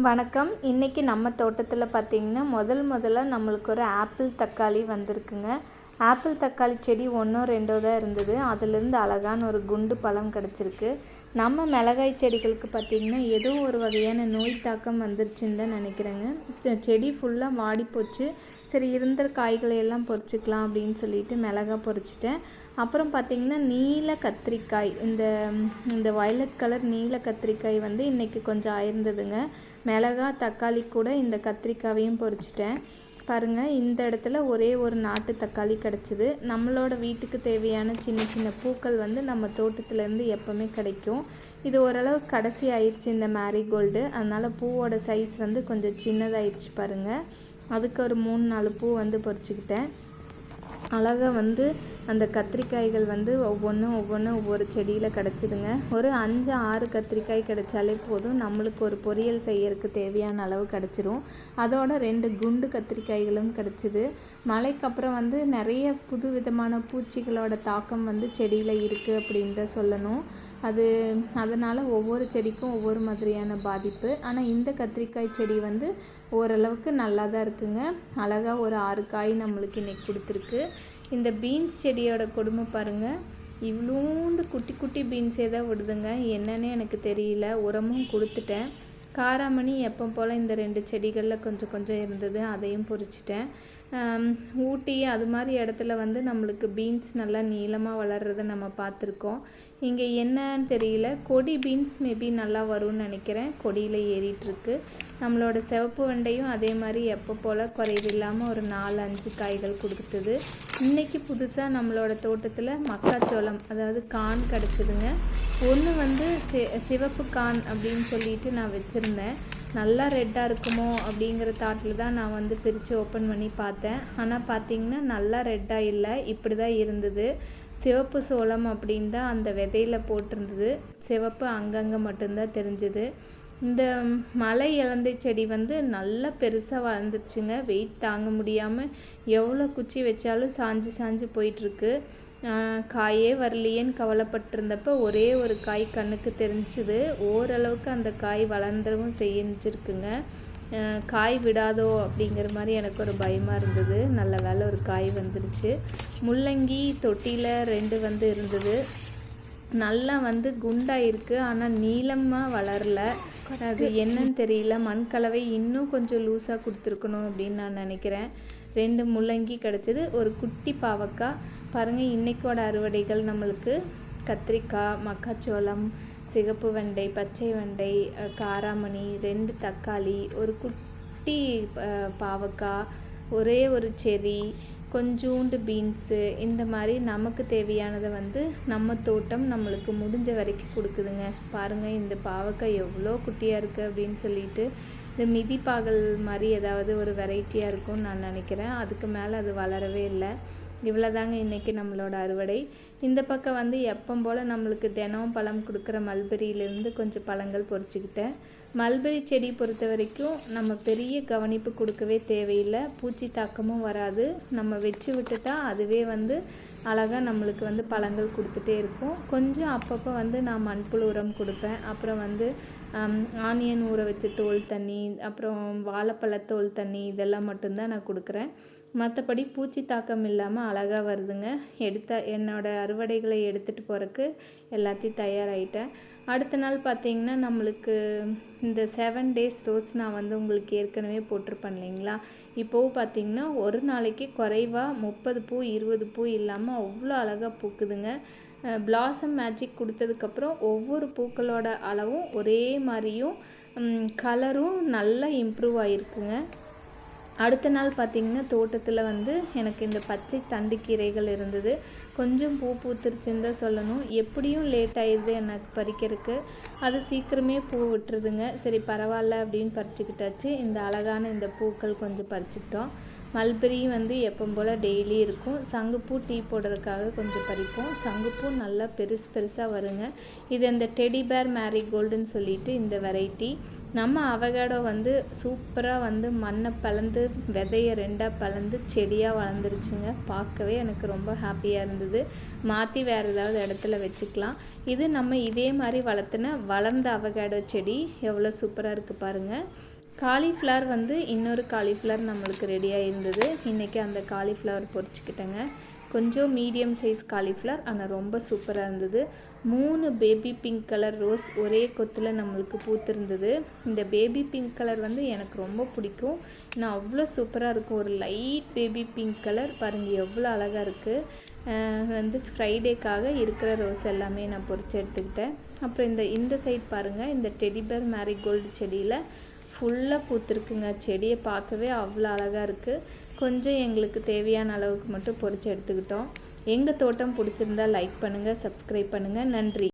வணக்கம். இன்றைக்கி நம்ம தோட்டத்தில் பார்த்திங்கன்னா முதல் முதல்ல நம்மளுக்கு ஒரு ஆப்பிள் தக்காளி வந்திருக்குங்க. ஆப்பிள் தக்காளி செடி ஒன்றோ ரெண்டோ தான் இருந்தது. அதுலேருந்து அழகான ஒரு குண்டு பழம் கிடச்சிருக்கு. நம்ம மிளகாய் செடிகளுக்கு பார்த்திங்கன்னா ஏதோ ஒரு வகையான நோய் தாக்கம் வந்துருச்சுன்னு தான் நினைக்கிறேங்க. செடி ஃபுல்லாக வாடி போச்சு. சரி இருந்த காய்களை எல்லாம் பொறிச்சிக்கலாம் அப்படின்னு சொல்லிட்டு மிளகாய் பொறிச்சிட்டேன். அப்புறம் பார்த்திங்கன்னா நீல கத்திரிக்காய். இந்த இந்த வயலட் கலர் நீல கத்திரிக்காய் வந்து இன்றைக்கி கொஞ்சம் ஆயிருந்ததுங்க. மிளகா தக்காளி கூட இந்த கத்திரிக்காவையும் பொறிச்சிட்டேன் பாருங்கள் இந்த இடத்துல ஒரே ஒரு நாட்டு தக்காளி கிடச்சிது. நம்மளோட வீட்டுக்கு தேவையான சின்ன சின்ன பூக்கள் வந்து நம்ம தோட்டத்துலேருந்து எப்போவுமே கிடைக்கும். இது ஓரளவு கடைசி ஆயிடுச்சு இந்த மேரிகோல்டு அதனால் பூவோட சைஸ் வந்து கொஞ்சம் சின்னதாகிடுச்சு பாருங்கள் அதுக்கு ஒரு மூணு நாலு பூ வந்து பொறிச்சிக்கிட்டேன் அழகாக வந்து அந்த கத்திரிக்காய்கள் வந்து ஒவ்வொன்றும் ஒவ்வொன்றும் ஒவ்வொரு செடியில் கிடச்சிதுங்க. ஒரு அஞ்சு ஆறு கத்திரிக்காய் கிடைச்சாலே போதும். நம்மளுக்கு ஒரு பொரியல் செய்யறதுக்கு தேவையான அளவு கிடச்சிரும். அதோட ரெண்டு குண்டு கத்திரிக்காய்களும் கிடச்சிது. மழைக்கு அப்புறம் வந்து நிறைய புது விதமான பூச்சிகளோட தாக்கம் வந்து செடியில் இருக்குது அப்படின்னு தான் சொல்லணும். அது அதனால் ஒவ்வொரு செடிக்கும் ஒவ்வொரு மாதிரியான பாதிப்பு. ஆனால் இந்த கத்திரிக்காய் செடி வந்து ஓரளவுக்கு நல்லா தான் இருக்குங்க. அழகாக ஒரு ஆறு காய் நம்மளுக்கு இன்னைக்கு கொடுத்துருக்கு. இந்த பீன்ஸ் செடியோட கொடுமை பாருங்கள் இவ்வளோண்டு குட்டி குட்டி பீன்ஸே தான் விடுதுங்க. என்னன்னு எனக்கு தெரியல. உரமும் கொடுத்துட்டேன். காராமணி எப்போ போல் இந்த ரெண்டு செடிகளில் கொஞ்சம் கொஞ்சம் இருந்தது அதையும் பொறிச்சிட்டேன். ஊட்டி அது மாதிரி இடத்துல வந்து நம்மளுக்கு பீன்ஸ் நல்லா நீளமாக வளர்கிறத நம்ம பார்த்துருக்கோம். இங்கே என்னன்னு தெரியல. கொடி பீன்ஸ் மேபி நல்லா வரும்னு நினைக்கிறேன். கொடியில் ஏறிட்டுருக்கு. நம்மளோட சிவப்பு வெண்டையும் அதே மாதிரி எப்போ போல் குறைவு இல்லாமல் ஒரு நாலு அஞ்சு காய்கள் கொடுத்துது இன்றைக்கி புதுசாக நம்மளோட தோட்டத்தில் மக்காச்சோளம் அதாவது கான் கிடச்சிதுங்க. ஒன்று வந்து சி சிவப்பு கான் அப்படின்னு சொல்லிட்டு நான் வச்சுருந்தேன். நல்லா ரெட்டாக இருக்குமோ அப்படிங்கிற தாட்டில் தான் நான் வந்து பிரித்து ஓப்பன் பண்ணி பார்த்தேன். ஆனால் பார்த்தீங்கன்னா நல்லா ரெட்டாக இல்லை. இப்படி தான் இருந்தது. சிவப்பு சோளம் அப்படின்னு தான் அந்த விதையில் போட்டிருந்தது. சிவப்பு அங்கங்கே மட்டும்தான் தெரிஞ்சுது. இந்த மலை இலந்தை செடி வந்து நல்லா பெருசாக வளர்ந்துருச்சுங்க. வெயிட் தாங்க முடியாமல் எவ்வளோ குச்சி வச்சாலும் சாஞ்சு சாஞ்சு போயிட்டுருக்கு காயே வரலையேன்னு கவலைப்பட்டிருந்தப்ப ஒரே ஒரு காய் கண்ணுக்கு தெரிஞ்சுது. ஓரளவுக்கு அந்த காய் வளர்ந்துடவும் செஞ்சுருக்குங்க. காய் விடாதோ அப்படிங்கிற மாதிரி எனக்கு ஒரு பயமாக இருந்தது. நல்ல வேலை ஒரு காய் வந்துருச்சு. முள்ளங்கி தொட்டியில் ரெண்டு வந்து இருந்தது. நல்லா வந்து குண்டாக இருக்குது ஆனால் நீளமாக வளரல. அது என்னன்னு தெரியல. மண் கலவை இன்னும் கொஞ்சம் லூஸாக கொடுத்துருக்கணும் அப்படின்னு நான் நினைக்கிறேன். ரெண்டு முள்ளங்கி கிடச்சிது. ஒரு குட்டி பாவக்காய். பாருங்கள் இன்றைக்கோட அறுவடைகள் நம்மளுக்கு. கத்திரிக்காய் மக்காச்சோளம் சிகப்பு வெண்டை பச்சை வெண்டை காராமணி ரெண்டு தக்காளி ஒரு குட்டி பாவக்காய் ஒரே ஒரு செரி கொஞ்சூண்டு பீன்ஸு இந்த மாதிரி நமக்கு தேவையானதை வந்து நம்ம தோட்டம் நம்மளுக்கு முடிஞ்ச வரைக்கும் கொடுக்குதுங்க. பாருங்கள் இந்த பாவக்காய் எவ்வளோ குட்டியாக இருக்குது அப்படின்னு சொல்லிட்டு இந்த மிதிப்பாகல் மாதிரி ஏதாவது ஒரு வெரைட்டியாக இருக்கும்னு நான் நினைக்கிறேன். அதுக்கு மேலே அது வளரவே இல்லை. இவ்வளோதாங்க இன்றைக்கி நம்மளோட அறுவடை. இந்த பக்கம் வந்து எப்பம் போல் நம்மளுக்கு தினம் பழம் கொடுக்குற மல்பெரியிலேருந்து கொஞ்சம் பழங்கள் பொறிச்சிக்கிட்டேன். மல்பெரி செடி பொறுத்த வரைக்கும் நம்ம பெரிய கவனிப்பு கொடுக்கவே தேவையில்லை. பூச்சி தாக்கமும் வராது. நம்ம வச்சு விட்டுட்டா அதுவே வந்து அழகாக நம்மளுக்கு வந்து பழங்கள் கொடுத்துட்டே இருக்கும். கொஞ்சம் அப்பப்போ வந்து நான் மண்புழு உரம் கொடுப்பேன். அப்புறம் வந்து ஆனியன் ஊற வச்ச தோல் தண்ணி அப்புறம் வாழைப்பழ தோல் தண்ணி இதெல்லாம் மட்டும்தான் நான் கொடுக்குறேன். மற்றபடி பூச்சி தாக்கம் இல்லாமல் அழகாக வருதுங்க. எடுத்த என்னோடய அறுவடைகளை எடுத்துகிட்டு போகிறக்கு எல்லாத்தையும் தயாராகிட்டேன் அடுத்த நாள் பார்த்தீங்கன்னா நம்மளுக்கு இந்த செவன் டேஸ் ரோஸ் நான் வந்து உங்களுக்கு ஏற்கனவே போட்டிருப்பேன் இல்லைங்களா? இப்போவும் பார்த்தீங்கன்னா ஒரு நாளைக்கு குறைவாக முப்பது பூ இருபது பூ இல்லாமல் அவ்வளோ அழகாக பூக்குதுங்க. பிளாசம் மேஜிக் கொடுத்ததுக்கப்புறம் ஒவ்வொரு பூக்களோட அளவும் ஒரே மாதிரியும் கலரும் நல்லா இம்ப்ரூவ் ஆகிருக்குங்க அடுத்த நாள் பார்த்திங்கன்னா தோட்டத்தில் வந்து எனக்கு இந்த பச்சை தண்டுக்கீரைகள் இருந்தது. கொஞ்சம் பூ பூத்துருச்சுன்னு தான் சொல்லணும். எப்படியும் லேட் ஆயிடுது எனக்கு பறிக்கிறதுக்கு. அது சீக்கிரமே பூ விட்டுருதுங்க. சரி பரவாயில்ல அப்படின்னு பறிச்சுக்கிட்டாச்சு. இந்த அழகான இந்த பூக்கள் கொஞ்சம் பறிச்சுக்கிட்டோம். மல்பெரி வந்து எப்போ போல் டெய்லி இருக்கும். சங்குப்பூ டீ போடுறதுக்காக கொஞ்சம் பறிப்போம். சங்குப்பூ நல்லா பெருசு பெருசாக வருங்க. இது அந்த டெடி பேர் மேரிகோல்டுன்னு சொல்லிட்டு இந்த வெரைட்டி நம்ம அவகேடோ வந்து சூப்பராக வந்து மண்ணை பலந்து விதையை ரெண்டாக பலந்து செடியாக வளர்ந்துருச்சுங்க. பார்க்கவே எனக்கு ரொம்ப ஹாப்பியாக இருந்தது. மாற்றி வேறு ஏதாவது இடத்துல வச்சுக்கலாம். இது நம்ம இதே மாதிரி வளர்த்துன வளர்ந்த அவகேடோ செடி எவ்வளோ சூப்பராக இருக்குது பாருங்கள் காலிஃப்ளவர் வந்து இன்னொரு காலிஃப்ளவர் நம்மளுக்கு ரெடியாக இருந்தது இன்றைக்கி அந்த காலிஃப்ளவர் பொறிச்சிக்கிட்டேங்க. கொஞ்சம் மீடியம் சைஸ் காலிஃப்ளவர் ஆனால் ரொம்ப சூப்பராக இருந்தது. மூணு பேபி பிங்க் கலர் ரோஸ் ஒரே கொத்தில் நம்மளுக்கு பூத்திருந்தது. இந்த பேபி பிங்க் கலர் வந்து எனக்கு ரொம்ப பிடிக்கும். நான் அவ்வளோ சூப்பராக இருக்கும். ஒரு லைட் பேபி பிங்க் கலர் பாருங்கள் எவ்வளோ அழகாக இருக்குது வந்து ஃப்ரைடேக்காக இருக்கிற ரோஸ் எல்லாமே நான் பொறிச்சு எடுத்துக்கிட்டேன். அப்புறம் இந்த இந்த சைட் பாருங்கள் இந்த டெடிபர் மேரிகோல்டு செடியில் ஃபுல்லாக பூத்துருக்குங்க. செடியை பார்க்கவே அவ்வளோ அழகாக இருக்குது கொஞ்சம் எங்களுக்கு தேவையான அளவுக்கு மட்டும் பொறிச்சு எடுத்துக்கிட்டோம். எங்கள் தோட்டம் பிடிச்சிருந்தா லைக் பண்ணுங்கள் சப்ஸ்கிரைப் பண்ணுங்கள் நன்றி.